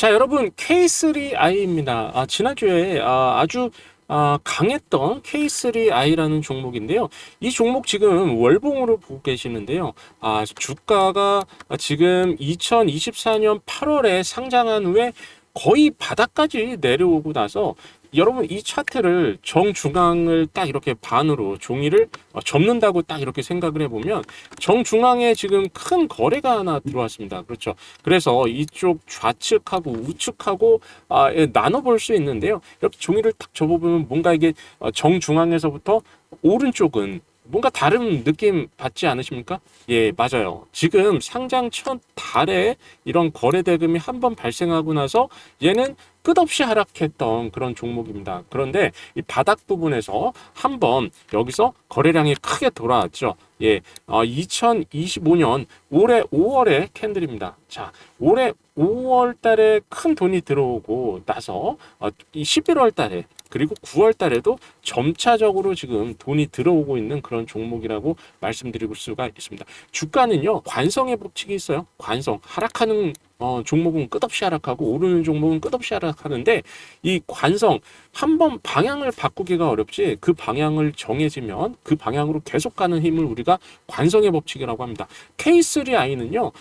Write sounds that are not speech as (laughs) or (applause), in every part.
자, 여러분 K3i입니다. 아, 지난주에 아, 아주 아, 강했던 K3i라는 종목인데요. 이 종목 지금 월봉으로 보고 계시는데요. 아, 주가가 지금 2024년 8월에 상장한 후에 거의 바닥까지 내려오고 나서 여러분 이 차트를 정중앙을 딱 이렇게 반으로 종이를 어, 접는다고 딱 이렇게 생각을 해보면 정중앙에 지금 큰 거래가 하나 들어왔습니다. 그렇죠. 그래서 이쪽 좌측하고 우측하고 아, 예, 나눠볼 수 있는데요. 이렇게 종이를 딱 접어보면 뭔가 이게 어, 정중앙에서부터 오른쪽은 뭔가 다른 느낌 받지 않으십니까? 예, 맞아요. 지금 상장 첫 달에 이런 거래 대금이 한 번 발생하고 나서 얘는 끝없이 하락했던 그런 종목입니다. 그런데 이 바닥 부분에서 한번 여기서 거래량이 크게 돌아왔죠. 예, 어, 2025년 올해 5월에 캔들입니다. 자, 올해 5월 달에 큰 돈이 들어오고 나서 어, 이 11월 달에 그리고 9월 달에도 점차적으로 지금 돈이 들어오고 있는 그런 종목이라고 말씀드릴 수가 있습니다. 주가는요, 관성의 법칙이 있어요. 관성. 하락하는 어, 종목은 끝없이 하락하고 오르는 종목은 끝없이 하락하는데 이 관성 한 번 방향을 바꾸기가 어렵지 그 방향을 정해지면 그 방향으로 계속 가는 힘을 우리가 관성의 법칙이라고 합니다. K3i는요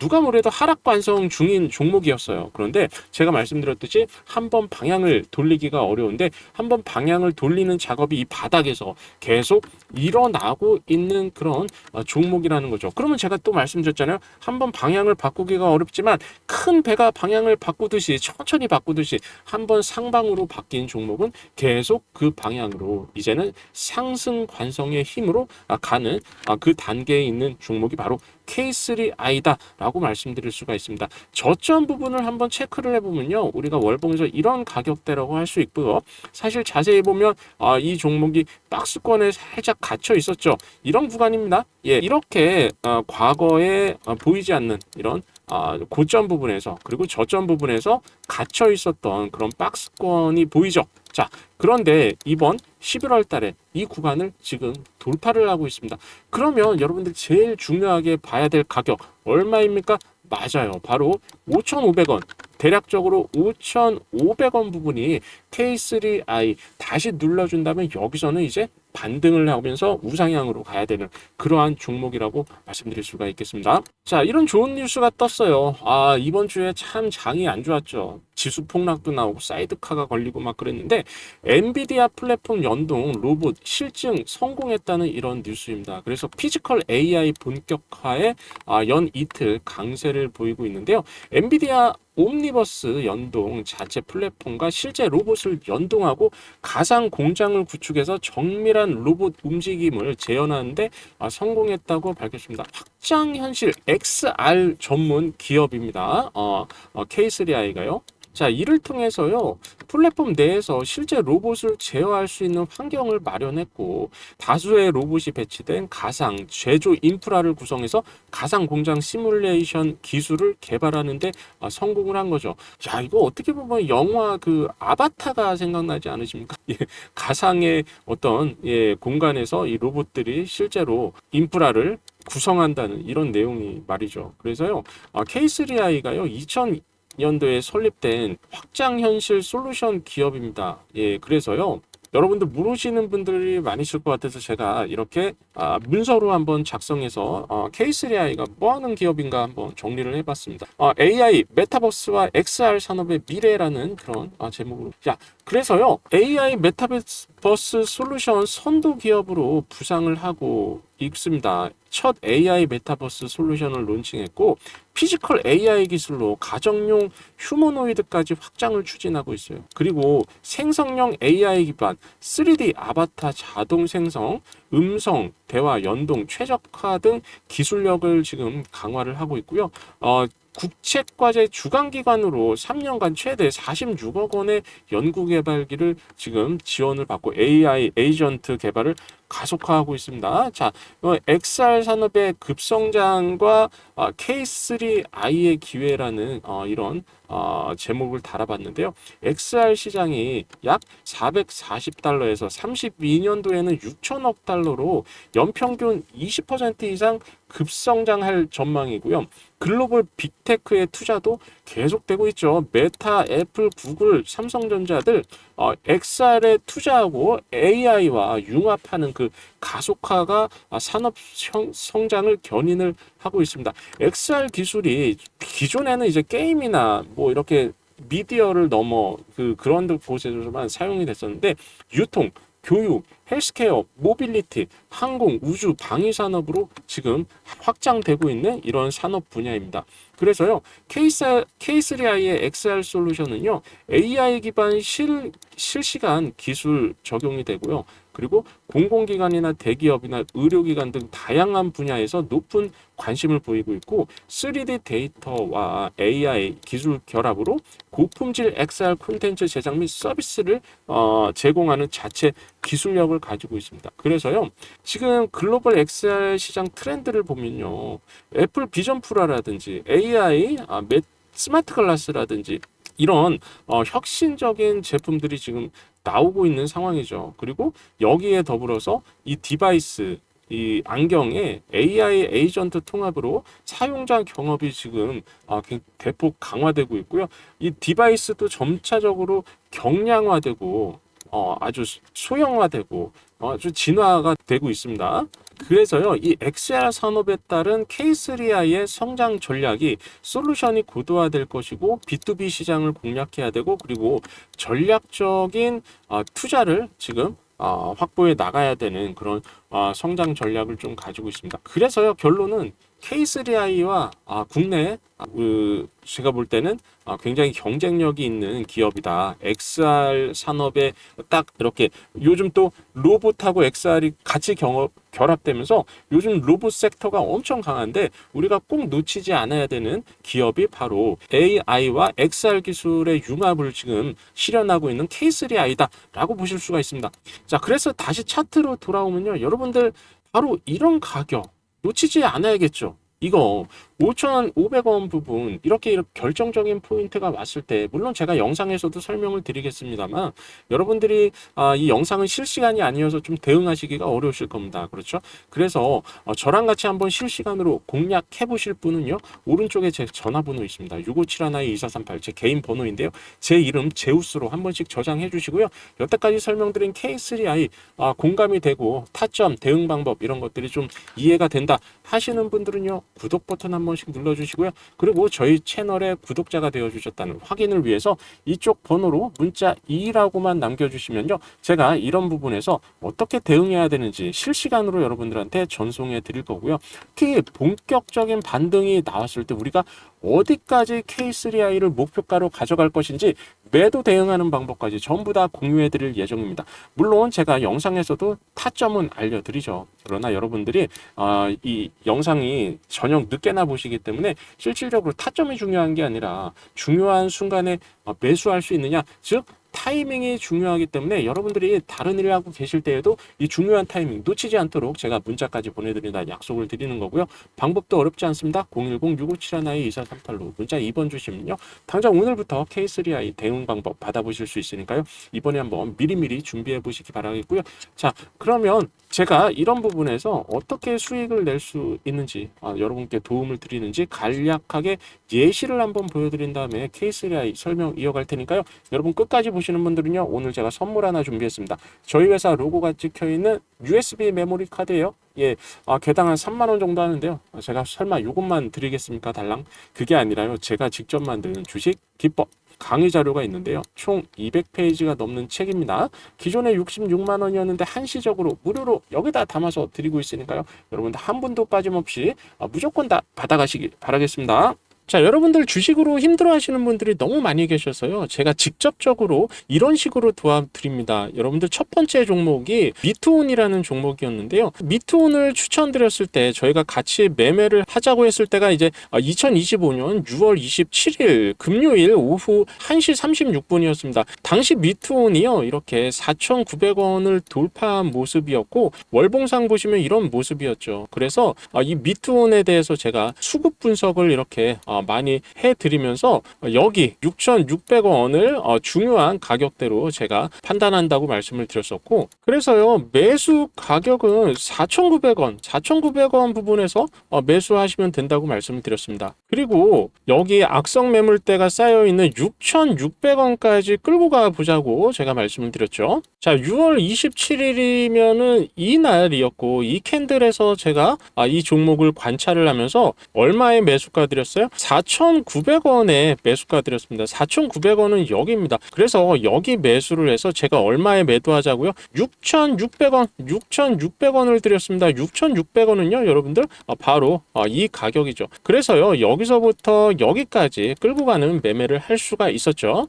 누가 뭐래도 하락 관성 중인 종목이었어요. 그런데 제가 말씀드렸듯이 한 번 방향을 돌리기가 어려운데 한 번 방향을 돌리는 작업이 이 바닥에서 계속 일어나고 있는 그런 어, 종목이라는 거죠. 그러면 제가 또 말씀드렸잖아요. 한번 방향을 바꾸기가 어렵지만 큰 배가 방향을 바꾸듯이 천천히 바꾸듯이 한번 상방으로 바뀐 종목은 계속 그 방향으로 이제는 상승 관성의 힘으로 아, 가는 아, 그 단계에 있는 종목이 바로 K3i다 라고 말씀드릴 수가 있습니다. 저점 부분을 한번 체크를 해보면요, 우리가 월봉에서 이런 가격대라고 할 수 있고요. 사실 자세히 보면 아, 이 종목이 박스권에 살짝 갇혀 있었죠. 이런 구간입니다. 예, 이렇게 어, 과거에 어, 보이지 않는 이런 아, 고점 부분에서 그리고 저점 부분에서 갇혀 있었던 그런 박스권이 보이죠. 자, 그런데 이번 11월 달에 이 구간을 지금 돌파를 하고 있습니다. 그러면 여러분들 제일 중요하게 봐야 될 가격 얼마입니까? 맞아요. 바로 5,500원. 대략적으로 5,500원 부분이 K3i 다시 눌러준다면 여기서는 이제 반등을 하면서 우상향으로 가야 되는 그러한 종목이라고 말씀드릴 수가 있겠습니다. 자, 이런 좋은 뉴스가 떴어요. 아, 이번 주에 참 장이 안 좋았죠. 지수 폭락도 나오고 사이드카가 걸리고 막 그랬는데 엔비디아 플랫폼 연동 로봇 실증 성공했다는 이런 뉴스입니다. 그래서 피지컬 AI 본격화에 아, 연 이틀 강세를 보이고 있는데요. 엔비디아 옴니버스 연동 자체 플랫폼과 실제 로봇을 연동하고 가상 공장을 구축해서 정밀한 로봇 움직임을 재현하는데 아, 성공했다고 밝혔습니다. 확장 현실 XR 전문 기업입니다. 어, 어, K3i가요. 자, 이를 통해서요, 플랫폼 내에서 실제 로봇을 제어할 수 있는 환경을 마련했고, 다수의 로봇이 배치된 가상 제조 인프라를 구성해서 가상 공장 시뮬레이션 기술을 개발하는데 아, 성공을 한 거죠. 야, 이거 어떻게 보면 영화 그 아바타가 생각나지 않으십니까? (laughs) 예, 가상의 어떤 예, 공간에서 이 로봇들이 실제로 인프라를 구성한다는 이런 내용이 말이죠. 그래서요, 아, K3i가요, 2000 년도에 설립된 확장 현실 솔루션 기업입니다. 예, 그래서요. 여러분들 모르시는 분들이 많으실 것 같아서 제가 이렇게 아, 문서로 한번 작성해서 어, K3i가 뭐 하는 기업인가 한번 정리를 해봤습니다. 어, AI, 메타버스와 XR 산업의 미래라는 그런 아, 제목으로. 야, 그래서요, AI 메타버스 솔루션 선도 기업으로 부상을 하고 있습니다. 첫 AI 메타버스 솔루션을 론칭했고, 피지컬 AI 기술로 가정용 휴머노이드까지 확장을 추진하고 있어요. 그리고 생성형 AI 기반 3D 아바타 자동 생성, 음성, 대화, 연동, 최적화 등 기술력을 지금 강화를 하고 있고요. 어, 국책과제 주간기관으로 3년간 최대 46억 원의 연구개발기를 지금 지원을 받고 AI 에이전트 개발을 가속화하고 있습니다. 자, 어, XR 산업의 급성장과 어, K3I의 기회라는 어, 이런 어, 제목을 달아봤는데요. XR 시장이 약 440달러에서 32년도에는 6천억 달러로 연평균 20% 이상 급성장할 전망이고요. 글로벌 빅테크의 투자도 계속되고 있죠. 메타, 애플, 구글, 삼성전자들 어, XR에 투자하고 AI와 융합하는 그 가속화가 아, 산업 성- 성장을 견인을 하고 있습니다. XR 기술이 기존에는 이제 게임이나 뭐 이렇게 미디어를 넘어 그 그런 곳에서만 사용이 됐었는데 유통, 교육, 헬스케어, 모빌리티, 항공, 우주, 방위 산업으로 지금 확장되고 있는 이런 산업 분야입니다. 그래서요, K3, K3I의 XR 솔루션은요, AI 기반 실, 실시간 기술 적용이 되고요. 그리고 공공기관이나 대기업이나 의료기관 등 다양한 분야에서 높은 관심을 보이고 있고 3D 데이터와 AI 기술 결합으로 고품질 XR 콘텐츠 제작 및 서비스를 어, 제공하는 자체 기술력을 가지고 있습니다. 그래서요, 지금 글로벌 XR 시장 트렌드를 보면요, 애플 비전 프로라든지 AI, 아, 매- 스마트 글라스라든지 이런 어, 혁신적인 제품들이 지금 나오고 있는 상황이죠. 그리고 여기에 더불어서 이 디바이스 이 안경에 AI 에이전트 통합으로 사용자 경험이 지금 아, 굉- 대폭 강화되고 있고요. 이 디바이스도 점차적으로 경량화되고 어, 아주 소형화되고 어, 아주 진화가 되고 있습니다. 그래서요, 이 XR 산업에 따른 K3I의 성장 전략이 솔루션이 고도화될 것이고 B2B 시장을 공략해야 되고 그리고 전략적인 어, 투자를 지금 어, 확보해 나가야 되는 그런 어, 성장 전략을 좀 가지고 있습니다. 그래서요, 결론은 K3I와 아, 국내 아, 그 제가 볼 때는 아, 굉장히 경쟁력이 있는 기업이다. XR 산업에 딱 이렇게 요즘 또 로봇하고 XR이 같이 경업, 결합되면서 요즘 로봇 섹터가 엄청 강한데 우리가 꼭 놓치지 않아야 되는 기업이 바로 AI와 XR 기술의 융합을 지금 실현하고 있는 K3I다라고 보실 수가 있습니다. 자, 그래서 다시 차트로 돌아오면요. 여러분들 바로 이런 가격 놓치지 않아야겠죠. 이거 5,500원 부분 이렇게 결정적인 포인트가 왔을 때 물론 제가 영상에서도 설명을 드리겠습니다만 여러분들이 아, 이 영상은 실시간이 아니어서 좀 대응하시기가 어려우실 겁니다. 그렇죠? 그래서 어, 저랑 같이 한번 실시간으로 공략해 보실 분은요. 오른쪽에 제 전화번호 있습니다. 6571-2438 제 개인 번호인데요. 제 이름 제우스로 한 번씩 저장해 주시고요. 여태까지 설명드린 K3i 아, 공감이 되고 타점, 대응 방법 이런 것들이 좀 이해가 된다 하시는 분들은요. 구독 버튼 한번 씩 눌러주시고요. 그리고 저희 채널의 구독자가 되어주셨다는 확인을 위해서 이쪽 번호로 문자 2라고만 남겨주시면요. 제가 이런 부분에서 어떻게 대응해야 되는지 실시간으로 여러분들한테 전송해 드릴 거고요. 특히 본격적인 반등이 나왔을 때 우리가 어디까지 K3I를 목표가로 가져갈 것인지 매도 대응하는 방법까지 전부 다 공유해 드릴 예정입니다. 물론 제가 영상에서도 타점은 알려드리죠. 그러나 여러분들이 아, 이 영상이 저녁 늦게나 보시기 때문에 실질적으로 타점이 중요한 게 아니라 중요한 순간에 어, 매수할 수 있느냐, 즉 타이밍이 중요하기 때문에 여러분들이 다른 일을 하고 계실 때에도 이 중요한 타이밍 놓치지 않도록 제가 문자까지 보내드린다 약속을 드리는 거고요. 방법도 어렵지 않습니다. 010-6571-2438로 문자 2번 주시면요. 당장 오늘부터 K3i 대응 방법 받아보실 수 있으니까요. 이번에 한번 미리미리 준비해 보시기 바라겠고요. 자, 그러면 제가 이런 부분에서 어떻게 수익을 낼 수 있는지 아, 여러분께 도움을 드리는지 간략하게 예시를 한번 보여드린 다음에 K3i 설명 이어갈 테니까요. 여러분 끝까지 보시 는 분들은요. 오늘 제가 선물 하나 준비했습니다. 저희 회사 로고가 찍혀 있는 USB 메모리 카드예요. 예, 아, 개당 한 3만 원 정도 하는데요. 아, 제가 설마 이것만 드리겠습니까, 달랑? 그게 아니라요. 제가 직접 만드는 주식 기법 강의 자료가 있는데요. 총 200페이지가 넘는 책입니다. 기존에 66만 원이었는데 한시적으로 무료로 여기다 담아서 드리고 있으니까요. 여러분들 한 분도 빠짐없이 아, 무조건 다 받아가시기 바라겠습니다. 자, 여러분들 주식으로 힘들어 하시는 분들이 너무 많이 계셔서요. 제가 직접적으로 이런 식으로 도와드립니다. 여러분들 첫 번째 종목이 미투온이라는 종목이었는데요. 미투온을 추천드렸을 때 저희가 같이 매매를 하자고 했을 때가 이제 2025년 6월 27일 금요일 오후 1시 36분이었습니다. 당시 미투온이요. 이렇게 4,900원을 돌파한 모습이었고 월봉상 보시면 이런 모습이었죠. 그래서 아, 이 미투온에 대해서 제가 수급 분석을 이렇게 아, 많이 해드리면서 여기 6,600원을 어, 중요한 가격대로 제가 판단한다고 말씀을 드렸었고 그래서요 매수 가격은 4,900원, 4,900원 부분에서 어, 매수하시면 된다고 말씀을 드렸습니다. 그리고 여기 악성 매물대가 쌓여 있는 6,600원까지 끌고 가 보자고 제가 말씀을 드렸죠. 자, 6월 27일이면은 이 날이었고 이 캔들에서 제가 아, 이 종목을 관찰을 하면서 얼마에 매수가 드렸어요? 4,900원에 매수가 드렸습니다. 4,900원은 여기입니다. 그래서 여기 매수를 해서 제가 얼마에 매도하자고요? 6,600원, 6,600원을 드렸습니다. 6,600원은요, 여러분들 아, 바로 아, 이 가격이죠. 그래서요, 여기서부터 여기까지 끌고 가는 매매를 할 수가 있었죠.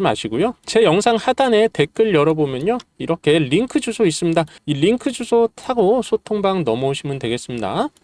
마시고요. 제 영상 하단에 댓글 열어보면요. 이렇게 링크 주소 있습니다. 이 링크 주소 타고 소통방 넘어오시면 되겠습니다.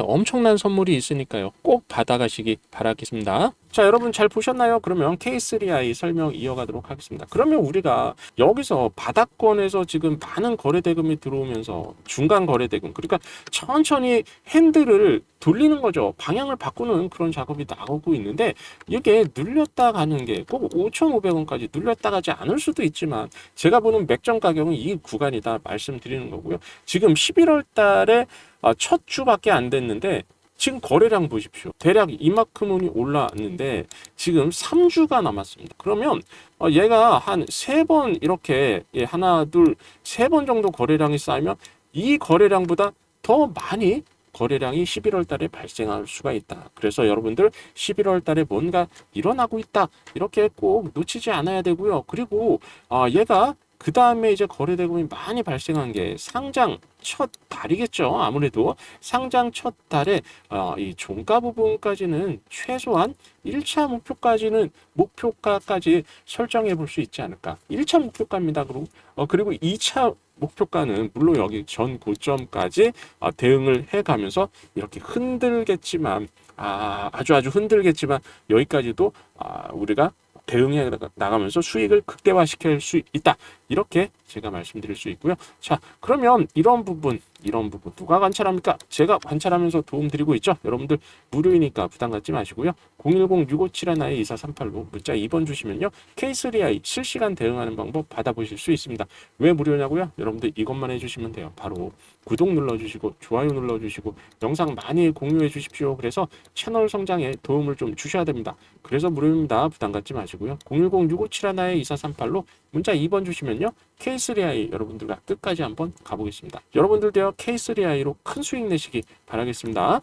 엄청난 선물이 있으니까요. 꼭 받아가시기 바라겠습니다. 자, 여러분 잘 보셨나요? 그러면 K3i 설명 이어가도록 하겠습니다. 그러면 우리가 여기서 바닥권에서 지금 많은 거래 대금이 들어오면서 중간 거래 대금, 그러니까 천천히 핸들을 돌리는 거죠. 방향을 바꾸는 그런 작업이 나오고 있는데 이게 눌렸다 가는 게 꼭 5,500원까지 눌렸다 가지 않을 수도 있지만 제가 보는 맥점 가격은 이 구간이다 말씀드리는 거고요. 지금 11월 달에 아, 첫 주밖에 안 됐는데 지금 거래량 보십시오. 대략 이만큼이 올라왔는데 지금 3주가 남았습니다. 그러면 어, 얘가 한 세 번 이렇게 예, 하나 둘 세 번 정도 거래량이 쌓이면 이 거래량보다 더 많이 거래량이 11월 달에 발생할 수가 있다. 그래서 여러분들 11월 달에 뭔가 일어나고 있다. 이렇게 꼭 놓치지 않아야 되고요. 그리고 아, 얘가 그 다음에 이제 거래 대금이 많이 발생한 게 상장 첫 달이겠죠. 아무래도 상장 첫 달에 어, 이 종가 부분까지는 최소한 1차 목표까지는 목표가까지 설정해 볼 수 있지 않을까. 1차 목표가입니다. 그리고 어, 그리고 2차 목표가는 물론 여기 전 고점까지 어, 대응을 해가면서 이렇게 흔들겠지만 아, 아주 아주 흔들겠지만 여기까지도 아, 우리가 대응해 나가면서 수익을 극대화시킬 수 있다. 이렇게 제가 말씀드릴 수 있고요. 자, 그러면 이런 부분, 이런 부분 누가 관찰합니까? 제가 관찰하면서 도움 드리고 있죠. 여러분들 무료이니까 부담 갖지 마시고요. 010-6571-2438로 문자 2번 주시면요. K3i 실시간 대응하는 방법 받아보실 수 있습니다. 왜 무료냐고요? 여러분들 이것만 해주시면 돼요. 바로 구독 눌러주시고 좋아요 눌러주시고 영상 많이 공유해 주십시오. 그래서 채널 성장에 도움을 좀 주셔야 됩니다. 그래서 무료입니다. 부담 갖지 마시고요. 010-6571-2438로 문자 2번 주시면요. K3i 여러분들과 끝까지 한번 가보겠습니다. 여러분들도요. K3i로 큰 수익 내시기 바라겠습니다.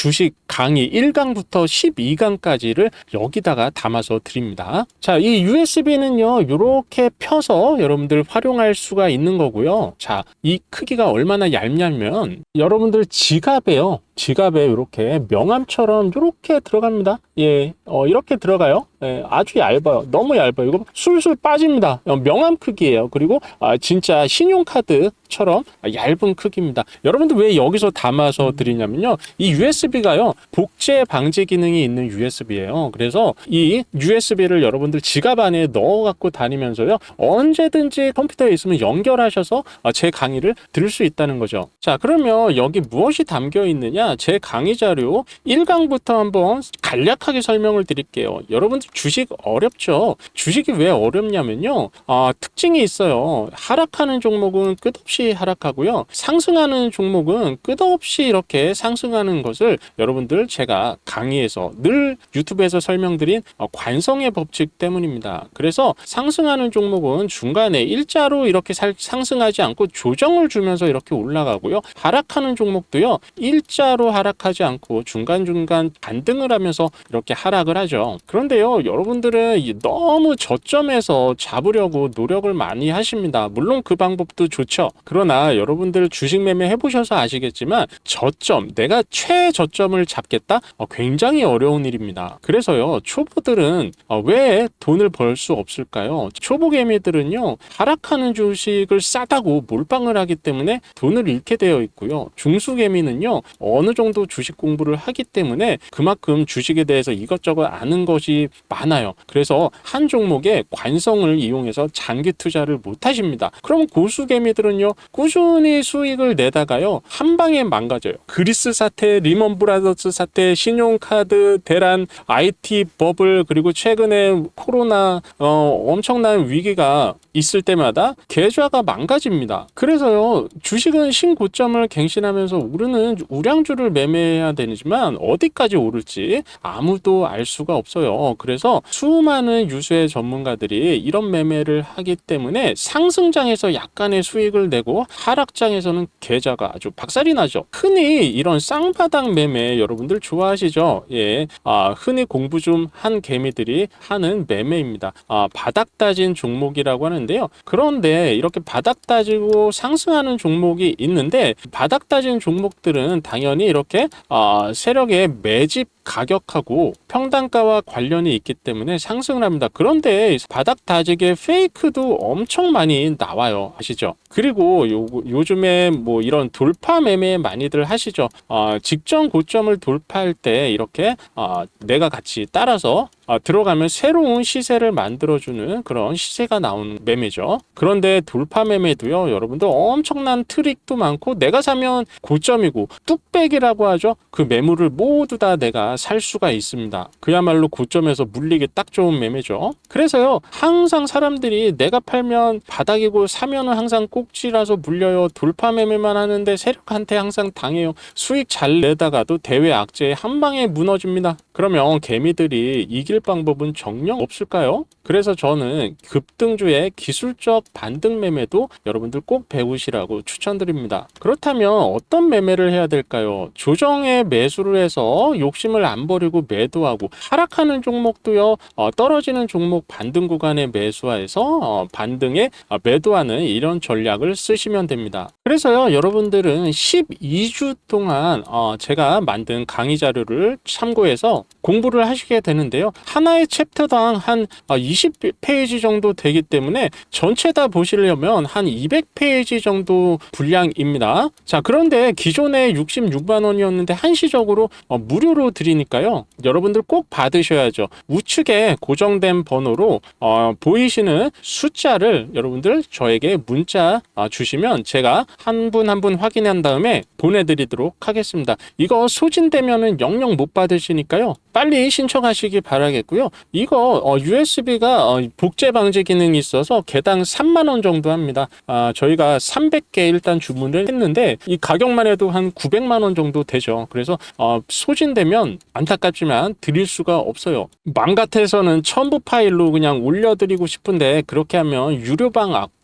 주식 강의 1강부터 12강까지를 여기다가 담아서 드립니다. 자, 이 USB는요, 이렇게 펴서 여러분들 활용할 수가 있는 거고요. 자, 이 크기가 얼마나 얇냐면 여러분들 지갑에요. 지갑에 이렇게 명함처럼 이렇게 들어갑니다. 예, 어, 이렇게 들어가요. 예, 아주 얇아요. 너무 얇아요. 이거 술술 빠집니다. 어, 명함 크기예요. 그리고 아, 진짜 신용카드처럼 얇은 크기입니다. 여러분들 왜 여기서 담아서 드리냐면요. 이 USB 가요. 복제 방지 기능이 있는 USB예요. 그래서 이 USB를 여러분들 지갑 안에 넣어 갖고 다니면서요. 언제든지 컴퓨터에 있으면 연결하셔서 아, 제 강의를 들을 수 있다는 거죠. 자, 그러면 여기 무엇이 담겨 있느냐? 제 강의 자료 1강부터 한번 간략하게 설명을 드릴게요. 여러분들 주식 어렵죠? 주식이 왜 어렵냐면요. 아, 특징이 있어요. 하락하는 종목은 끝없이 하락하고요. 상승하는 종목은 끝없이 이렇게 상승하는 것을 여러분들 제가 강의에서 늘 유튜브에서 설명드린 어, 관성의 법칙 때문입니다. 그래서 상승하는 종목은 중간에 일자로 이렇게 살, 상승하지 않고 조정을 주면서 이렇게 올라가고요. 하락하는 종목도요. 일자로 하락하지 않고 중간중간 반등을 하면서 이렇게 하락을 하죠. 그런데요. 여러분들은 이 너무 저점에서 잡으려고 노력을 많이 하십니다. 물론 그 방법도 좋죠. 그러나 여러분들 주식 매매 해보셔서 아시겠지만 저점, 내가 최저 점을 잡겠다? 어, 굉장히 어려운 일입니다. 그래서요, 초보들은 어, 왜 돈을 벌 수 없을까요? 초보 개미들은요, 하락하는 주식을 싸다고 몰빵을 하기 때문에 돈을 잃게 되어 있고요. 중수 개미는요, 어느 정도 주식 공부를 하기 때문에 그만큼 주식에 대해서 이것저것 아는 것이 많아요. 그래서 한 종목에 관성을 이용해서 장기 투자를 못 하십니다. 그럼 고수 개미들은요, 꾸준히 수익을 내다가요, 한 방에 망가져요. 그리스 사태, 리먼 브라더스 사태, 신용카드 대란, IT 버블, 그리고 최근에 코로나, 어, 엄청난 위기가 있을 때마다 계좌가 망가집니다. 그래서요, 주식은 신고점을 갱신하면서 오르는 우량주를 매매해야 되지만 어디까지 오를지 아무도 알 수가 없어요. 그래서 수많은 유수의 전문가들이 이런 매매를 하기 때문에 상승장에서 약간의 수익을 내고 하락장에서는 계좌가 아주 박살이 나죠. 흔히 이런 쌍바닥 매매 여러분들 좋아하시죠? 예. 아, 흔히 공부 좀 한 개미들이 하는 매매입니다. 아, 바닥 따진 종목이라고 하는데요. 그런데 이렇게 바닥 따지고 상승하는 종목이 있는데 바닥 따진 종목들은 당연히 이렇게 아, 세력의 매집 가격하고 평단가와 관련이 있기 때문에 상승을 합니다. 그런데 바닥 다지기에 페이크도 엄청 많이 나와요. 아시죠? 그리고 요, 요즘에 뭐 이런 돌파 매매 많이들 하시죠. 아, 직전 고점을 돌파할 때 이렇게 아, 내가 같이 따라서 아, 들어가면 새로운 시세를 만들어주는 그런 시세가 나오는 매매죠. 그런데 돌파 매매도요, 여러분들 엄청난 트릭도 많고 내가 사면 고점이고 뚝배기라고 하죠. 그 매물을 모두 다 내가 살 수가 있습니다. 그야말로 고점에서 물리기 딱 좋은 매매죠. 그래서요, 항상 사람들이 내가 팔면 바닥이고 사면은 항상 꼭지라서 물려요. 돌파 매매만 하는데 세력한테 항상 당해요. 수익 잘 내다가도 대외 악재에 한 방에 무너집니다. 그러면 개미들이 이길 방법은 정녕 없을까요? 그래서 저는 급등주의 기술적 반등 매매도 여러분들 꼭 배우시라고 추천드립니다. 그렇다면 어떤 매매를 해야 될까요? 조정에 매수를 해서 욕심을 안 버리고 매도하고 하락하는 종목도요, 어, 떨어지는 종목 반등 구간에 매수해서 어, 반등에 어, 매도하는 이런 전략을 쓰시면 됩니다. 그래서요, 여러분들은 12주 동안 어, 제가 만든 강의 자료를 참고해서 공부를 하시게 되는데요. 하나의 챕터당 한 20페이지 정도 되기 때문에 전체 다 보시려면 한 200페이지 정도 분량입니다. 자, 그런데 기존에 66만 원이었는데 한시적으로 어, 무료로 드리니까요. 여러분들 꼭 받으셔야죠. 우측에 고정된 번호로 어, 보이시는 숫자를 여러분들 저에게 문자 어, 주시면 제가 한 분 한 분 확인한 다음에 보내드리도록 하겠습니다. 이거 소진되면은 영영 못 받으시니까요. 빨리 신청하시기 바라겠고요. 이거 USB가 어, 복제 방지 기능이 있어서 개당 3만 원 정도 합니다. 아, 저희가 300개 일단 주문을 했는데 이 가격만 해도 한 900만 원 정도 되죠. 그래서 어, 소진되면 안타깝지만 드릴 수가 없어요. 맘 같아서는 첨부 파일로 그냥 올려드리고 싶은데 그렇게 하면 유료방 악